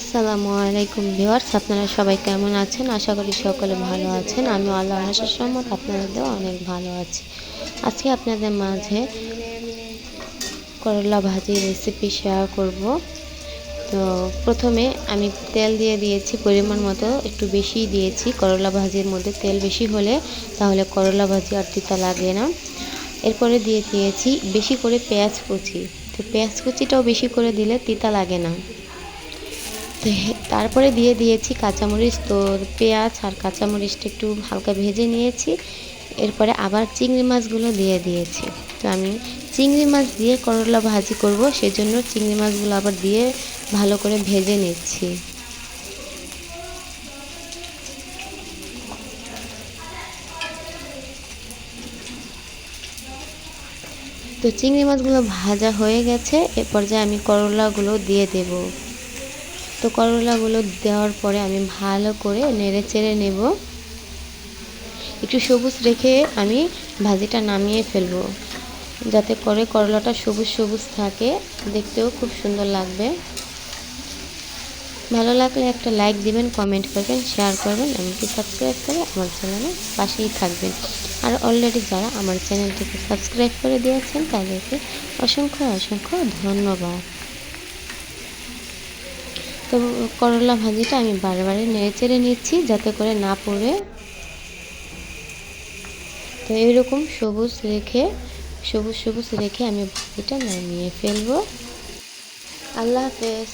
আসসালামু আলাইকুম ভিউয়ার্স, আপনারা সবাই কেমন আছেন? আশা করি সকলে ভালো আছেন। আমি আল্লাহ আশার সহমত আপনাদেরও অনেক ভালো আছি। আজকে আপনাদের মাঝে করলা ভাজি রেসিপি শেয়ার করব। তো প্রথমে আমি তেল দিয়ে দিয়েছি, পরিমাণ মতো একটু বেশি দিয়েছি। করলা ভাজির মধ্যে তেল বেশি হলে তাহলে করলা ভাজি আর তিতা লাগে না। এরপরে দিয়ে দিয়েছি বেশি করে পেঁয়াজ কুচি। তো পেঁয়াজ কুচিটাও বেশি করে দিলে তিতা লাগে না। তারপরে দিয়ে দিয়েছি কাঁচামরিচ, তো পেঁয়াজ আর কাঁচামরিচটা একটু হালকা ভেজে নিয়েছি। এরপরে আবার চিংড়ি মাছগুলো দিয়ে দিয়েছি। তো আমি চিংড়ি মাছ দিয়ে করলা ভাজি করব, সেজন্য চিংড়ি মাছগুলো আবার দিয়ে ভালো করে ভেজে নিচ্ছি। তো চিংড়ি মাছগুলো ভাজা হয়ে গেছে, এ পর্যায়ে আমি করলাগুলো দিয়ে দেব। তো করলাগুলো দেওয়ার পরে আমি ভালো করে নেড়ে চেড়ে নেব। একটু সবুজ রেখে আমি ভাজিটা নামিয়ে ফেলব, যাতে করে করলাটা সবুজ সবুজ থাকে। দেখতেও খুব সুন্দর লাগবে। ভালো লাগলে একটা লাইক দিবেন, কমেন্ট করবেন, শেয়ার করবেন, এমনকি সাবস্ক্রাইব করে আমার চ্যানেলে পাশেই থাকবেন। আর অলরেডি যারা আমার চ্যানেলটিকে সাবস্ক্রাইব করে দিয়েছেন, তাদেরকে অসংখ্য অসংখ্য ধন্যবাদ। তো করলা ভাজিটা আমি বারবারে নেড়ে চেড়ে নিচ্ছি, যাতে করে না পড়ে। তো এরকম সবুজ রেখে, সবুজ সবুজ রেখে আমি ভাজিটা নামিয়ে ফেলব। আল্লাহ হাফেজ।